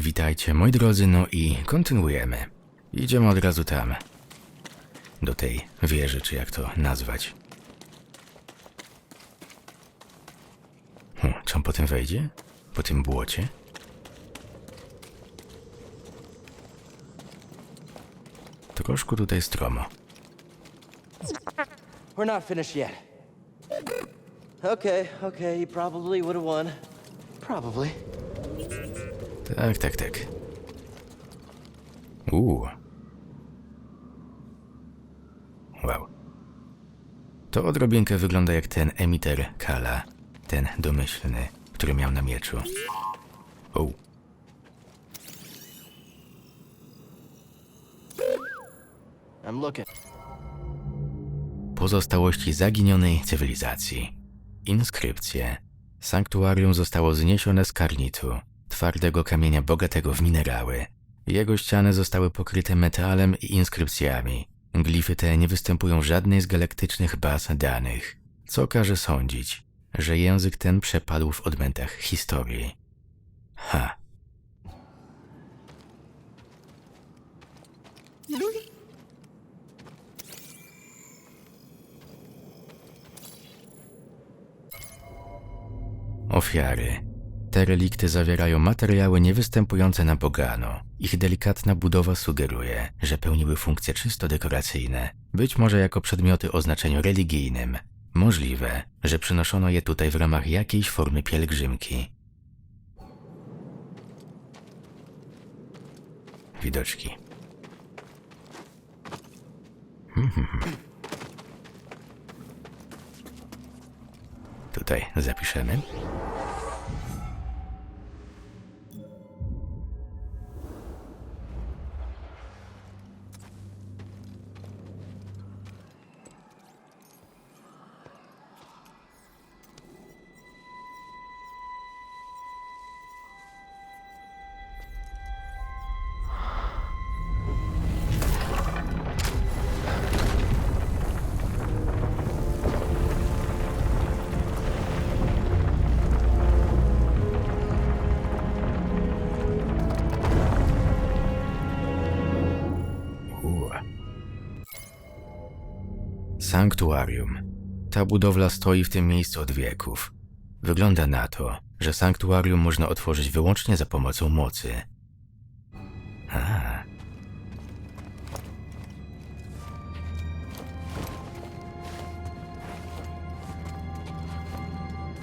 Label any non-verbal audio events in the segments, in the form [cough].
Witajcie moi drodzy, no i kontynuujemy. Idziemy od razu tam. Do tej wieży, czy jak to nazwać. Hmm, czy on potem wejdzie? Po tym błocie? Troszkę tutaj stromo. We're not finished yet. Okay, okay, probably would have won. Probably. Tak, tak, tak. Uuu. Wow. To odrobinkę wygląda jak ten emiter Kala, ten domyślny, który miał na mieczu. O. I'm looking. Pozostałości zaginionej cywilizacji. Inskrypcje. Sanktuarium zostało zniesione z karnitu, twardego kamienia bogatego w minerały. Jego ściany zostały pokryte metalem i inskrypcjami. Glify te nie występują w żadnej z galaktycznych baz danych, co każe sądzić, że język ten przepadł w odmętach historii. Ha. Ofiary. Te relikty zawierają materiały niewystępujące na Bogano. Ich delikatna budowa sugeruje, że pełniły funkcje czysto dekoracyjne, być może jako przedmioty o znaczeniu religijnym. Możliwe, że przynoszono je tutaj w ramach jakiejś formy pielgrzymki. Widoczki. Tutaj zapiszemy. Sanktuarium. Ta budowla stoi w tym miejscu od wieków. Wygląda na to, że sanktuarium można otworzyć wyłącznie za pomocą mocy. A.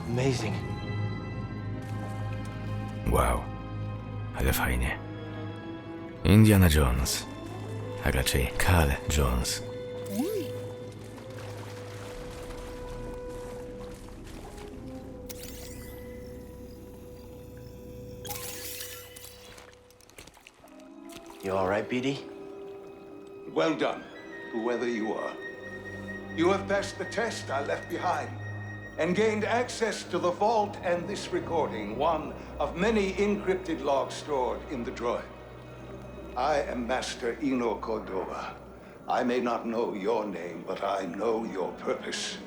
Amazing. Wow. Ale fajnie. Indiana Jones. A raczej Cal Jones. You all right, BD? Well done, whoever you are. You have passed the test I left behind and gained access to the vault and this recording, one of many encrypted logs stored in the droid. I am Master Eno Cordova. I may not know your name, but I know your purpose.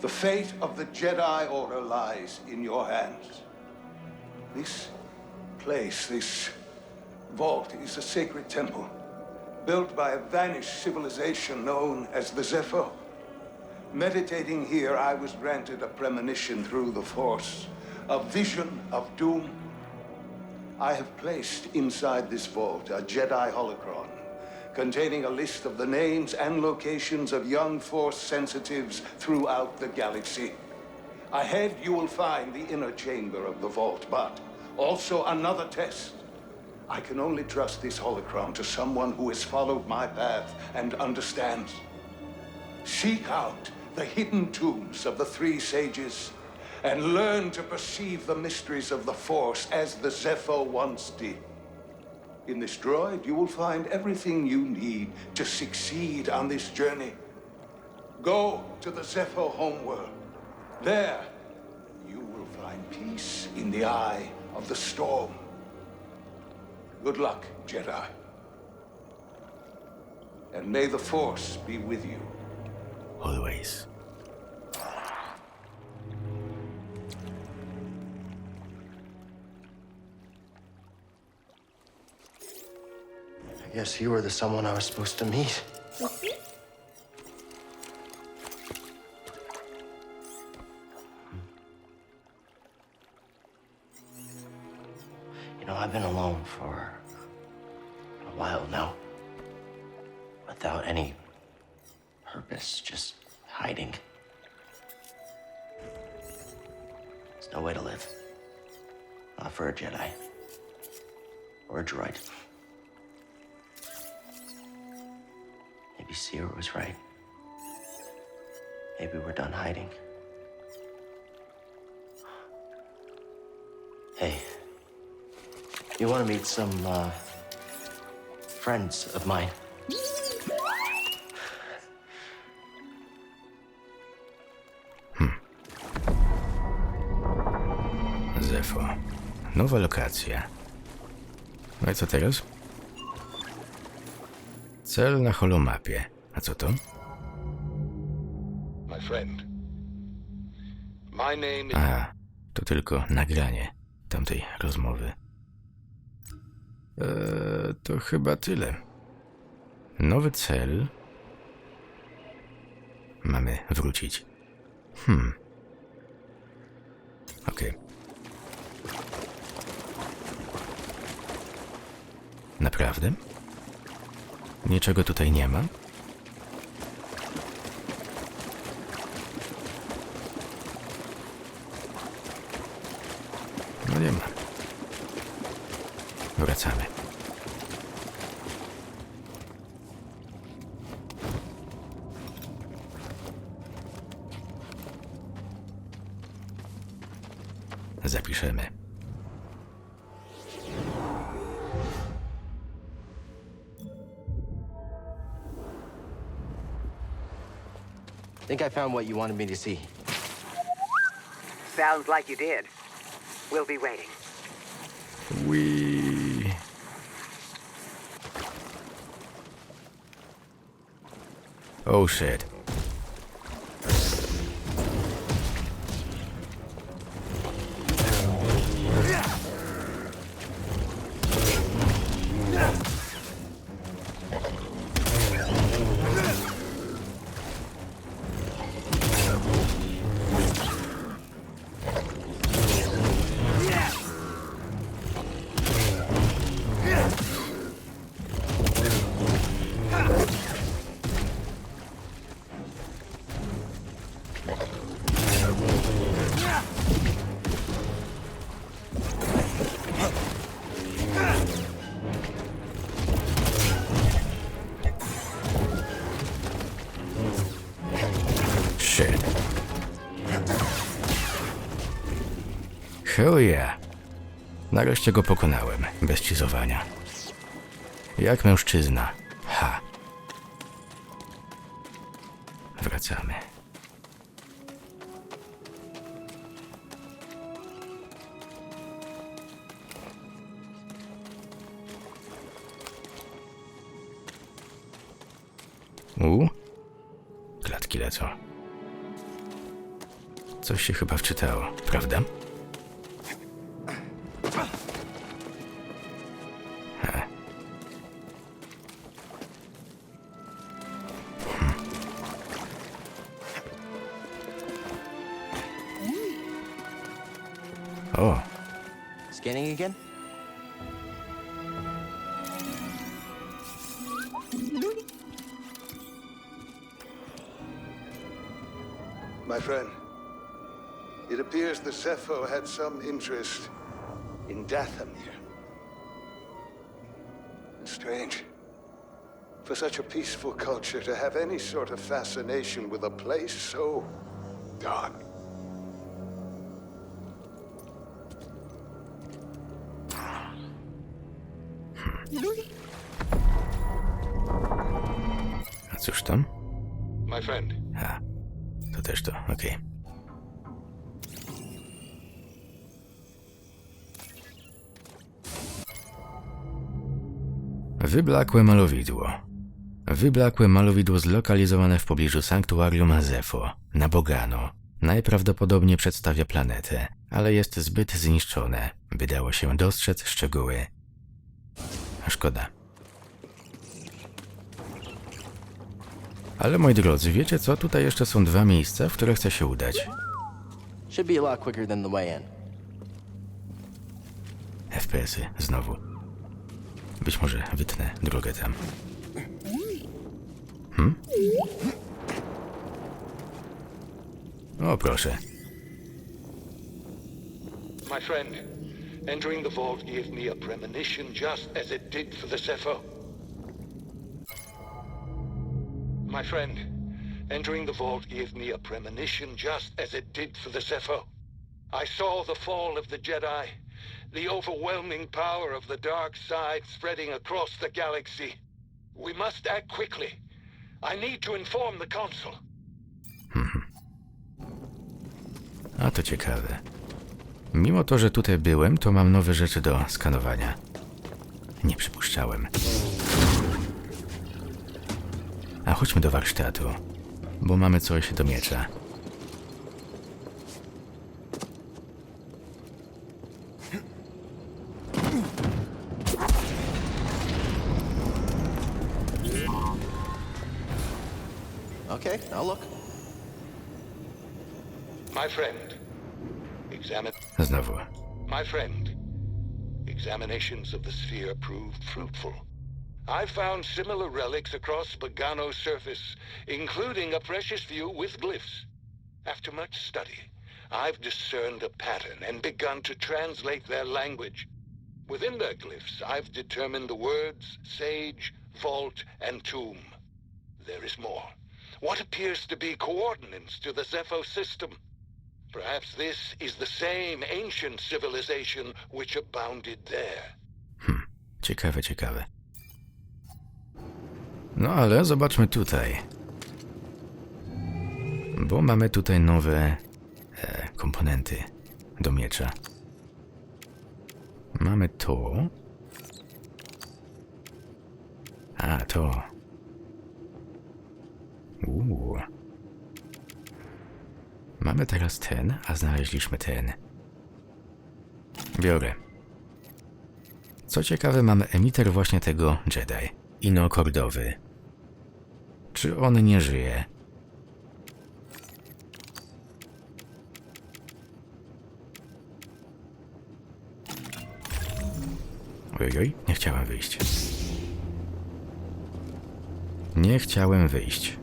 The fate of the Jedi Order lies in your hands. This place, this vault, is a sacred temple built by a vanished civilization known as the Zepho. Meditating here, I was granted a premonition through the Force, a vision of doom. I have placed inside this vault a Jedi holocron containing a list of the names and locations of young Force sensitives throughout the galaxy. Ahead, you will find the inner chamber of the vault, but also another test. I can only trust this holocron to someone who has followed my path and understands. Seek out the hidden tombs of the three sages and learn to perceive the mysteries of the Force as the Zepho once did. In this droid, you will find everything you need to succeed on this journey. Go to the Zepho homeworld. There, you will find peace in the eye of the storm. Good luck, Jedi. And may the Force be with you. Always. I guess you were the someone I was supposed to meet. Maybe we're done hiding. Hey, you want to meet some uh, friends of mine? Zefo. Nowa lokacja. No i co teraz? Cel na holomapie. A co to? A, to tylko nagranie tamtej rozmowy. Eee, to chyba tyle. Nowy cel. Mamy wrócić. Hmm. Okej. Naprawdę? Niczego tutaj nie ma? No. Wracamy. Zapiszemy. Think I found what you wanted me to see. Sounds like you did. We'll be waiting. We. Oh shit. Hell yeah. Nareszcie go pokonałem, bez cizowania. Jak mężczyzna. Ha. Wracamy. U? Klatki lecą. Coś się chyba wczytało, prawda? Hmm. O, Scanning again? My friend, it appears the Zepho had some interest in Dathomir. Strange. For such a peaceful culture to have any sort of fascination with a place so dark. Wyblakłe malowidło. Wyblakłe malowidło zlokalizowane w pobliżu sanktuarium Azefo, na Bogano. Najprawdopodobniej przedstawia planetę, ale jest zbyt zniszczone, by dało się dostrzec szczegóły. Szkoda. Ale moi drodzy, wiecie co? Tutaj jeszcze są dwa miejsca, w które chcę się udać. Should be Być może wytnę drogę tam. Hmm? O, proszę. My friend, entering the vault gave me a premonition just as it did for the Zephyr. My friend, entering the vault gave me a premonition just as it did for the Zephyr. I saw the fall of the Jedi, the overwhelming power of the dark side spreading across the galaxy. We must act quickly. I need to inform the Council. A to ciekawe. Mimo to, że tutaj byłem, to mam nowe rzeczy do skanowania. Nie przypuszczałem. A chodźmy do warsztatu, bo mamy coś do miecza. My friend, examine. Znowu. My friend, examinations of the sphere proved fruitful. I found similar relics across Pagano's surface, including a precious few with glyphs. After much study, I've discerned a pattern and begun to translate their language. Within their glyphs, I've determined the words sage, vault, and tomb. There is more. What appears to be coordinates to the Zepho system. Perhaps this is the same ancient civilization which abounded there. Ciekawe, ciekawe. No ale zobaczmy tutaj. Bo mamy tutaj nowe e, komponenty do miecza. Mamy to. A, to. Uuu. Mamy teraz ten, a znaleźliśmy ten. Biorę. Co ciekawe, mamy emiter właśnie tego Jedi. Inokordowy. Czy on nie żyje? Ojoj, nie chciałem wyjść. Nie chciałem wyjść.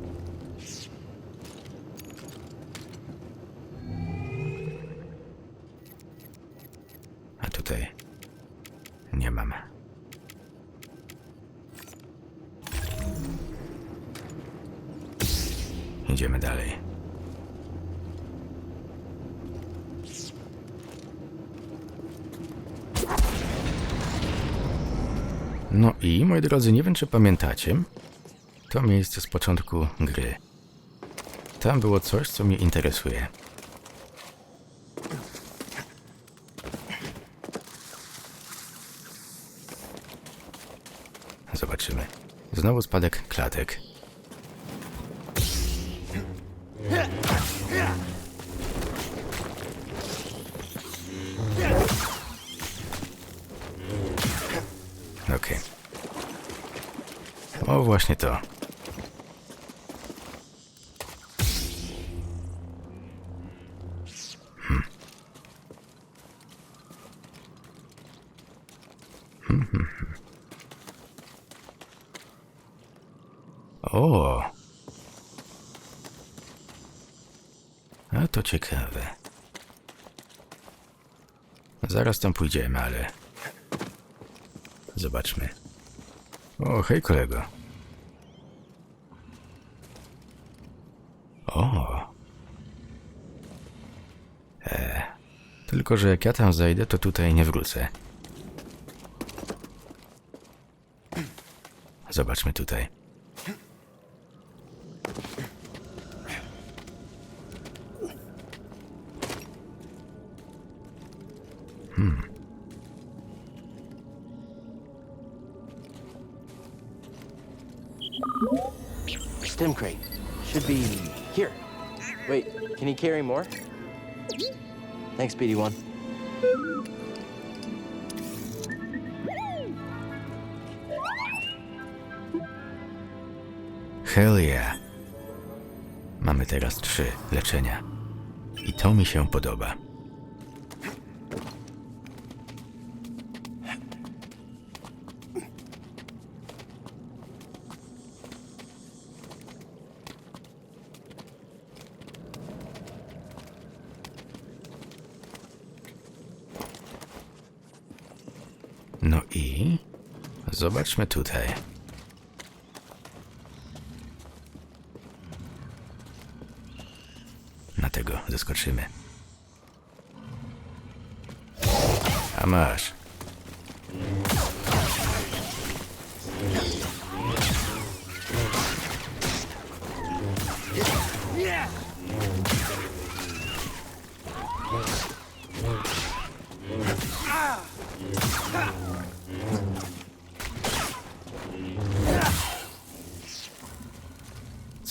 Idziemy dalej. No i, moi drodzy, nie wiem czy pamiętacie, to miejsce z początku gry. Tam było coś, co mnie interesuje. Zobaczymy. Znowu spadek klatek. Właśnie to. Hmm. Hmm, hmm, hmm. O! To ciekawe. Zaraz tam pójdziemy, ale. Zobaczmy. O, hej kolego. O. E. Tylko, że jak ja tam zajdę, to tutaj nie wrócę. Zobaczmy tutaj. Stem crate. Should be here. Wait, can he carry more? Thanks, BD1. Hell yeah. Mamy teraz trzy leczenia. I to mi się podoba. I zobaczmy tutaj. Na tego zeskoczymy. A masz.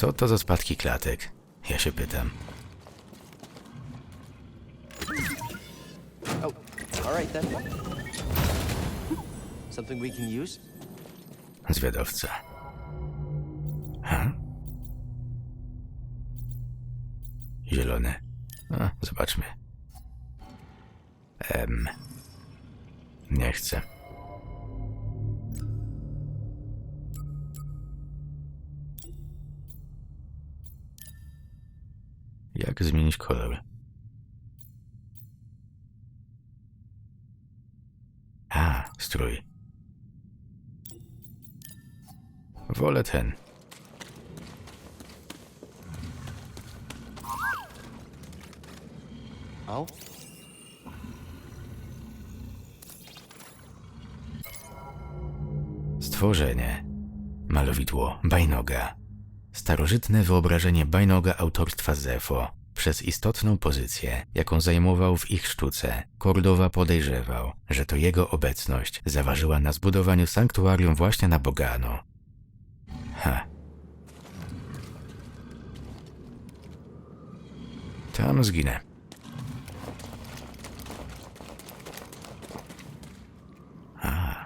Co to za spadki klatek? Ja się pytam. Oh, all right then. Something we can use? Zwiadowca. Ha? Zielony. A, zobaczmy. Em. Nie chcę. Jak zmienić kolor? A, strój. Wolę ten. Stworzenie. Malowidło Bajnoga. Starożytne wyobrażenie Bajnoga autorstwa Zefo. Przez istotną pozycję, jaką zajmował w ich sztuce, Kordowa podejrzewał, że to jego obecność zaważyła na zbudowaniu sanktuarium właśnie na Bogano. Ha. Tam zginę. A.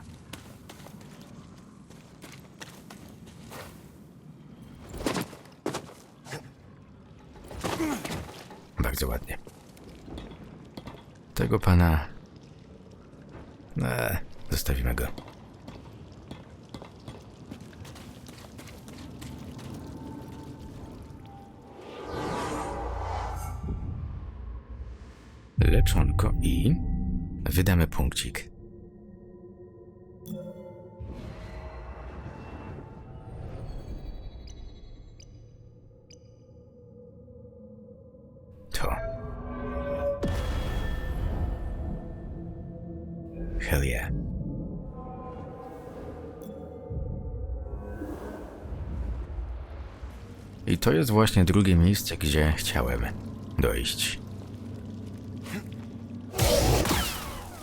Bardzo ładnie. Tego pana. E, zostawimy go. Leczonko i. Wydamy punkcik. To jest właśnie drugie miejsce, gdzie chciałem dojść.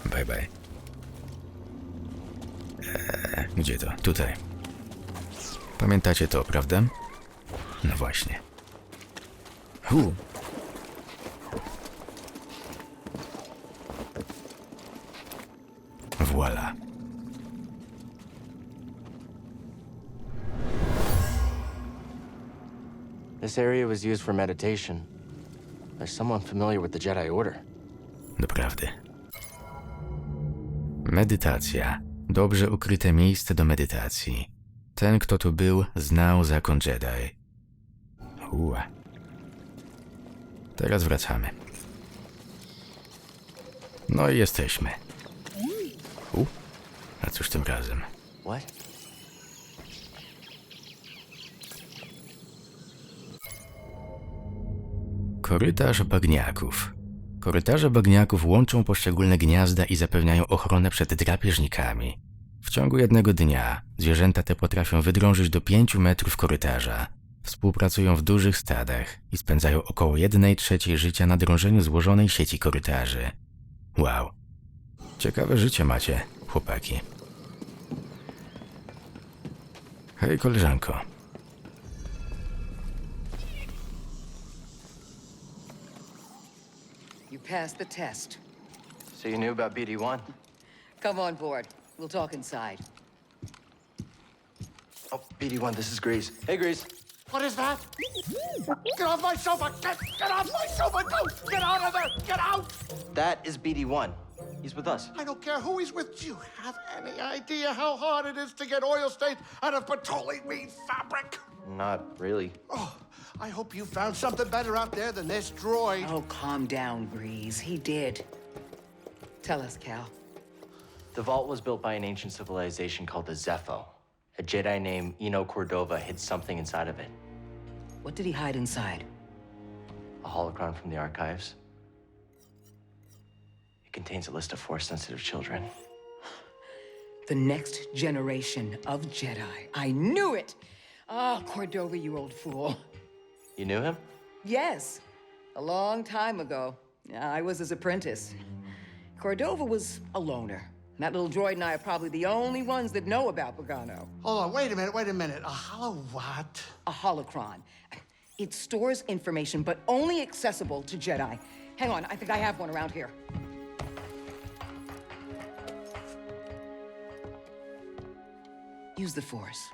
Bye bye. Eee, gdzie to? Tutaj. Pamiętacie to, prawda? No właśnie. Hu. This area was used for meditation. There's someone familiar with the Jedi Order. Doprawdy. Medytacja. Dobrze ukryte miejsce do medytacji. Ten, kto tu był, znał zakon Jedi. Ua. Teraz wracamy. No i jesteśmy. U. A cóż tym razem? What? Korytarz bagniaków. Korytarze bagniaków łączą poszczególne gniazda i zapewniają ochronę przed drapieżnikami. W ciągu jednego dnia zwierzęta te potrafią wydrążyć do 5 metrów korytarza. Współpracują w dużych stadach i spędzają około 1 trzeciej życia na drążeniu złożonej sieci korytarzy. Wow. Ciekawe życie macie, chłopaki. Hej, koleżanko. You passed the test. So you knew about BD1? Come on board. We'll talk inside. Oh, BD1, this is Grease. Hey, Grease. What is that? Get off my sofa! Get, get off my sofa! Go! Get out of there! Get out! That is BD1. He's with us. I don't care who he's with. Do you have any idea how hard it is to get oil stains out of petroleum weed fabric? Not really. Oh, I hope you found something better out there than this droid. Oh, calm down, Grease. He did. Tell us, Cal. The vault was built by an ancient civilization called the Zepho. A Jedi named Eno Cordova hid something inside of it. What did he hide inside? A holocron from the archives. It contains a list of Force-sensitive children. The next generation of Jedi. I knew it! Ah, Cordova, you old fool. You knew him? Yes, a long time ago. I was his apprentice. Cordova was a loner. That little droid and I are probably the only ones that know about Pagano. Hold on, wait a minute, wait a minute. A hollow what? A holocron. It stores information, but only accessible to Jedi. Hang on, I think I have one around here. Use the Force.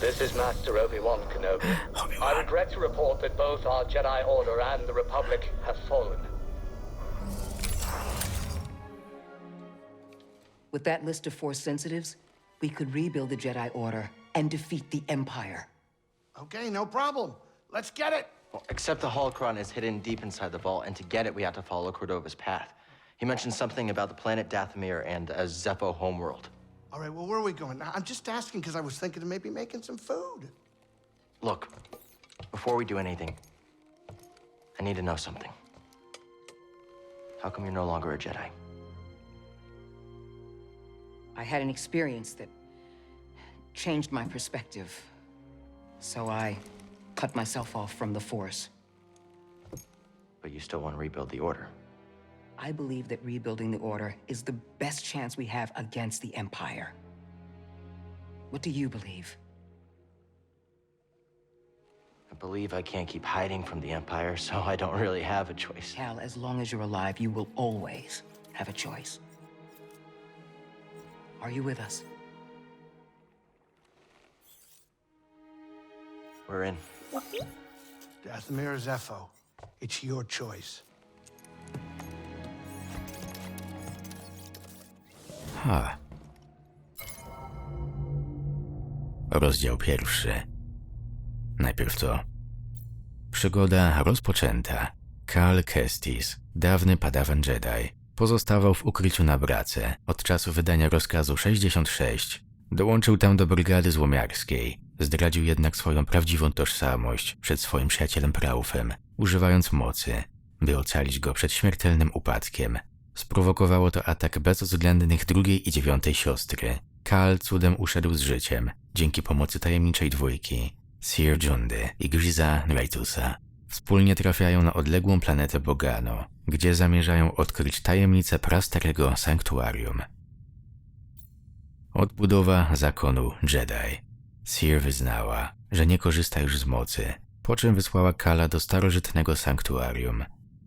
This is Master Obi-Wan Kenobi. [gasps] Obi I regret to report that both our Jedi Order and the Republic have fallen. With that list of Force sensitives, we could rebuild the Jedi Order and defeat the Empire. Okay, no problem. Let's get it. Well, except the holocron is hidden deep inside the vault, and to get it, we have to follow Cordova's path. He mentioned something about the planet Dathomir and a Zepho homeworld. All right, well, where are we going? Now, I'm just asking because I was thinking of maybe making some food. Look, before we do anything, I need to know something. How come you're no longer a Jedi? I had an experience that changed my perspective. So I cut myself off from the Force. But you still want to rebuild the Order. I believe that rebuilding the Order is the best chance we have against the Empire. What do you believe? I believe I can't keep hiding from the Empire, so I don't really have a choice. Cal, as long as you're alive, you will always have a choice. Are you with us? We're in. Dathomir Zepho, it's your choice. Ha. Rozdział pierwszy. Najpierw to. Przygoda rozpoczęta. Cal Kestis, dawny padawan Jedi, pozostawał w ukryciu na Brace od czasu wydania rozkazu 66. Dołączył tam do brygady złomiarskiej. Zdradził jednak swoją prawdziwą tożsamość przed swoim przyjacielem Praufem, używając mocy, by ocalić go przed śmiertelnym upadkiem. Sprowokowało to atak bezwzględnych drugiej i dziewiątej siostry. Kal cudem uszedł z życiem dzięki pomocy tajemniczej dwójki, Sir Jundy i Griza Raitusa. Wspólnie trafiają na odległą planetę Bogano, gdzie zamierzają odkryć tajemnicę prastarego sanktuarium. Odbudowa zakonu Jedi. Sir wyznała, że nie korzysta już z mocy, po czym wysłała Kala do starożytnego sanktuarium.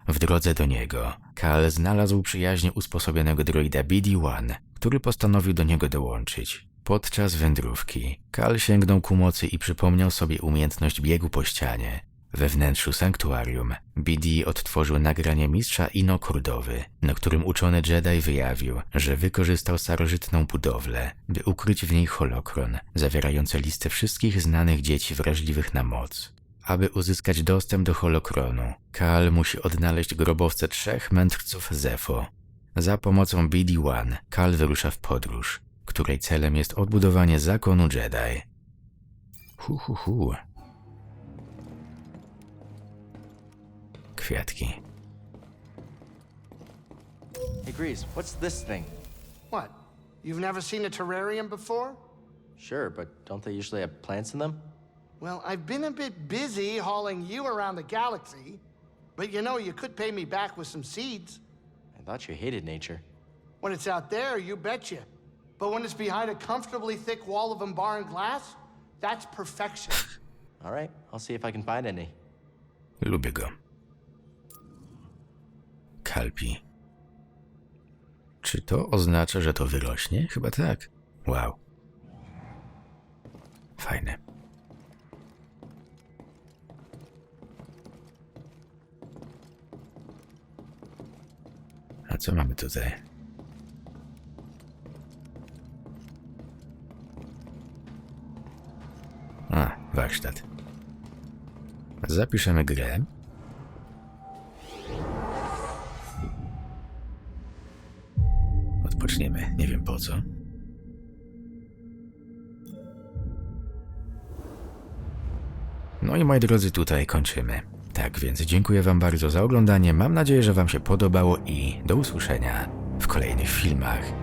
W drodze do niego, Kal znalazł przyjaźnie usposobionego droida BD-1, który postanowił do niego dołączyć. Podczas wędrówki, Kal sięgnął ku mocy i przypomniał sobie umiejętność biegu po ścianie. We wnętrzu sanktuarium, BD odtworzył nagranie mistrza Ino Kordowy, na którym uczony Jedi wyjawił, że wykorzystał starożytną budowlę, by ukryć w niej holokron, zawierający listę wszystkich znanych dzieci wrażliwych na moc. Aby uzyskać dostęp do holokronu, Kal musi odnaleźć grobowce trzech mędrców Zefo. Za pomocą BD-1 Kal wyrusza w podróż, której celem jest odbudowanie zakonu Jedi. Hu, hu, hu. Kwiatki. Hey, Grease, what's this thing? What? You've never seen a terrarium before? Sure, but don't they usually have plants in them? Well, I've been a bit busy hauling you around the galaxy, but you know, you could pay me back with some seeds. I thought you hated nature. When it's out there, you betcha. But when it's behind a comfortably thick wall of embarring glass, that's perfection. [laughs] All right, I'll see if I can find any. Lubię go. Kalpi. Czy to oznacza, że to wyrośnie? Chyba tak. Wow. Fajne. A co mamy tutaj? A, warsztat. Zapiszemy grę. Odpoczniemy, nie wiem po co. No i moi drodzy, tutaj kończymy. Tak więc dziękuję Wam bardzo za oglądanie. Mam nadzieję, że Wam się podobało i do usłyszenia w kolejnych filmach.